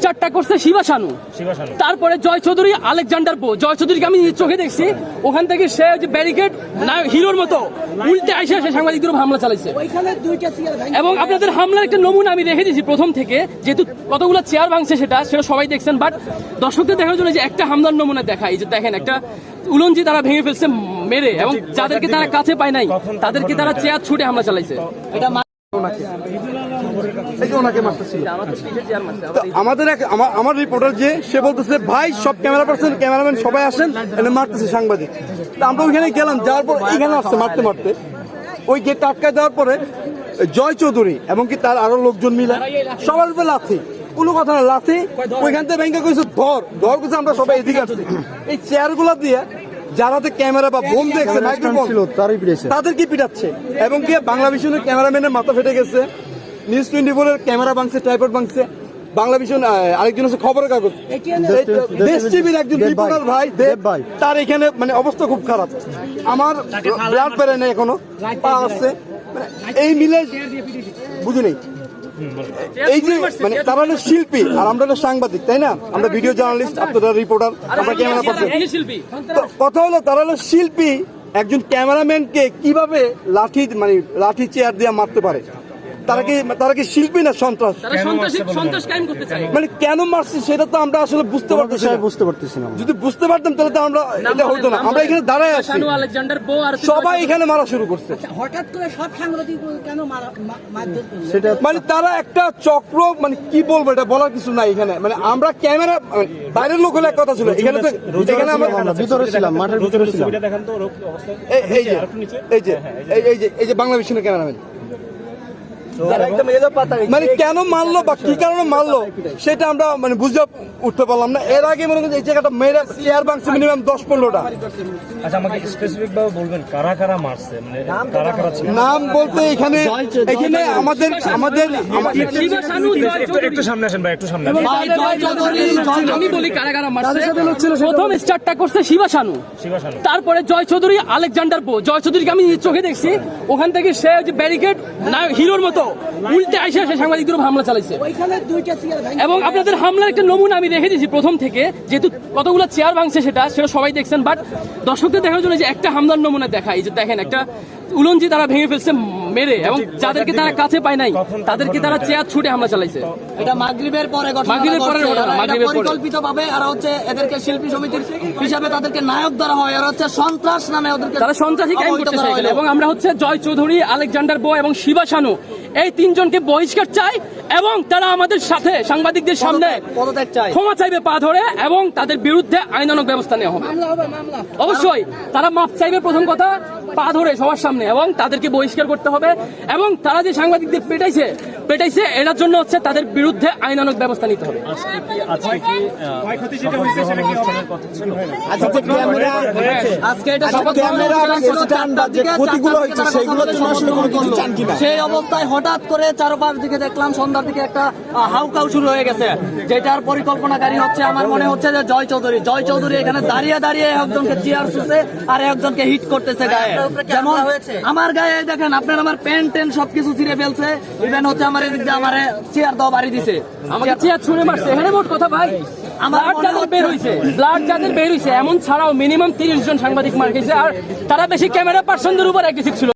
স্টার্টটা করছে শিবা শানু। তারপরে জয় চৌধুরী আলেকজান্ডার বো জয় চৌধুরীকে আমি চোখে দেখছি। ওখান থেকে সে যে ব্যারিকেড না হিরোর মতো উল্টে আইসে সে সাংবাদিকদের হামলা চালাইছে। ওইখানে দুইটা চেয়ার ভাঙে এবং আপনাদের হামলার একটা নমুনা আমি রেখে দিয়েছি প্রথম থেকে। যেহেতু কতগুলো চেয়ার ভাঙছে সেটা সেটা সবাই দেখছেন। বাট দর্শকদের দেখার জন্য যে একটা হামলার নমুনা দেখাই যে দেখেন একটা উলঞ্জি তারা ভেঙে ফেলছে মেরে এবং যাদেরকে তারা কাছে পায় নাই তাদেরকে তারা চেয়ার ছুটে হামলা চালাইছে। এটা মা- এই যে ওনাকে মারতেছিল। আমাদের এক আমার রিপোর্টার যে সে বলতেছে ভাই সব ক্যামেরা পার্সন ক্যামেরাম্যান সবাই আসেন এনে মারতেছে সাংবাদিক। তা আমরা ওইখানে গেলাম যাওয়ার পর এখানে আসছে মারতে মারতে। ওই গেটটা আটকায় দেওয়ার পরে জয় চৌধুরী এবং কি তার আরও লোকজন মিলে সবার উপরে লাথি। কোনো কথা না লাথি। ওইখান থেকে ব্যাংকে কইছে ধর। ধর কইছে আমরা সবাই এদিকে আসছি। এই চেয়ারগুলা দিয়ে যারাতে ক্যামেরা বা বোম দেখছে মাইক্রোফোন ছিল তারই পিড়েছে তাদের কি পিটাচ্ছে? এবং কি বাংলা ভিশনের ক্যামেরাম্যানের মাথা ফেটে গেছে? নিউজ টোয়েন্টি ফোর এর ক্যামেরা ভাঙছে ট্রাইপড ভাঙছে। বাংলা ভিশন আরেকজন হচ্ছে খবরের কাগজ। দেশ টিভির একজন ভাই। রিপোর্টার ভাই দেব ভাই। তার এখানে মানে অবস্থা খুব খারাপ। আমার ব্লাড বেড়ে নেই এখনও। পা আসছে মানে এই মিলে বুঝি নেই এই যে মানে তারা হলো শিল্পী আর আমরা হলো সাংবাদিক তাই না? আমরা ভিডিও জার্নালিস্ট আপনারা রিপোর্টার আমরা ক্যামেরা তো কথা হলো তারা হলো শিল্পী একজন ক্যামেরাম্যানকে কীভাবে লাঠি মানে লাঠি চেয়ার দিয়ে মারতে পারে? তারা কি তারা কি শিল্পী না সন্ত্রাস? মানে কেন মারছে সেটা তো আমরা আসলে বুঝতে পারতেছি না। বুঝতে পারতেছি না যদি বুঝতে পারতাম তাহলে তো আমরা এটা হইতো না। আমরা এখানে দাঁড়ায় আছি। শানু আলেকজান্ডার বো আর সবাই এখানে মারা শুরু করছে। হঠাৎ করে সব সাংবাদিক কেন? সেটা মানে তারা একটা চক্র মানে কি বলব এটা বলার কিছু নাই এখানে। মানে আমরা ক্যামেরা মানে বাইরের লোক হলে এক কথা ছিল। এখানে তো এখানে আমরা ভিতরে ছিলাম মাঠের ভিতরে ছিলাম। অবস্থা এই- যে এই যে এই- যে এই যে বাংলা ভিশনের ক্যামেরাম্যান। মানে কেন মারলো বা কি কারণে মারলো সেটা আমরা মানে বুঝতে উঠতে পারলাম না। এর আগে মনে করেন এই জায়গাটা মেয়েরা চেয়ার বাংছে মিনিমাম দশ পনেরোটা। আচ্ছা আমাকে স্পেসিফিক ভাবে বলবেন কারা কারা মারছে? মানে কারা কারা নাম বলতে এখানে এখানে আমাদের আমাদের আমা- শিবা শানু জয় একটু একটু সামনে আসেন ভাই একটু সামনে আসেন ভাই, জয় চৌধুরী, জয়- আমি বলি কারা কারা মারছে। প্রথম স্টার্টটা করছে শিবা শানু তারপরে জয় চৌধুরী আলেকজান্ডার বো। জয় চৌধুরীকে আমি চোখে দেখছি। ওখান থেকে সে ব্যারিকেড না হিরোর মতো। উল্টে আইসে সে সাংবাদিকদের হামলা চালাইছে। এবং আপনাদের হামলার একটা নমুনা আমি রেখে দিয়েছি প্রথম থেকে যেহেতু কতগুলো চেয়ার ভাঙছে সেটা সেটা সবাই দেখছেন বাট দর্শকদের দেখার জন্য যে একটা হামলার নমুনা দেখাই যে দেখেন একটা উলঞ্জি তারা ভেঙে ফেলছে মেরে এবং যাদেরকে তারা কাছে পায় নাই তাদেরকে তারা চেয়ার ছুটে হামলা চালাইছে। এটা মাগরিবের পরে মাগরিবের পরের ঘটনা, মাগরিবের পরে। পরিকল্পিত ভাবে আর হচ্ছে এদেরকে শিল্পী সমিতির হিসাবে তাদেরকে নায়ক ধরা হয়। আর হচ্ছে সন্ত্রাস নামে ওদেরকে তারা সন্ত্রাসী করতে করা এবং আমরা হচ্ছে জয় চৌধুরী আলেকজান্ডার বো এবং শিবা শানু এই তিনজনকে বহিষ্কার চাই। এবং তারা আমাদের সাথে সাংবাদিকদের সামনে ক্ষমা চাইবে পা ধরে এবং তাদের বিরুদ্ধে আইনানক ব্যবস্থা নেওয়া হবে। অবশ্যই তারা মাপ চাইবে প্রথম কথা পা ধরে সবার সামনে এবং তাদেরকে বহিষ্কার করতে হবে এবং তারা যে সাংবাদিকদের পেটাইছে পেটাইছে এটার জন্য হচ্ছে তাদের বিরুদ্ধে আইনানুক ব্যবস্থা নিতে হবে। চান কিনা? সেই অবস্থায় হঠাৎ করে চারপাশ দিকে দেখলাম সন্ধ্যার দিকে একটা হাউকাউ শুরু হয়ে গেছে। যেটার পরিকল্পনাকারী হচ্ছে আমার মনে হচ্ছে যে জয় চৌধুরী। জয় চৌধুরী এখানে দাঁড়িয়ে দাঁড়িয়ে একজনকে চেয়ার শুষে আর একজনকে হিট করতেছে গায়ে। যেমন আমার গায়ে দেখেন আপনার আমার প্যান্ট ট্যান্ট সবকিছু ছিঁড়ে ফেলছে। ইভেন হচ্ছে আমার এদিক দিয়ে আমার চেয়ার দাও বাড়ি দিছে। আমাকে চেয়ার ছুঁড়ে মারছে। এখানে মোট কথা ভাই আমার ব্লাড যাদের বের হয়েছে ব্লাড যাদের বের হয়েছে এমন ছাড়াও মিনিমাম তিরিশ জন সাংবাদিক মার খেয়েছে আর তারা বেশি ক্যামেরা পার্সনদের উপর অ্যাগ্রেসিভ ছিল।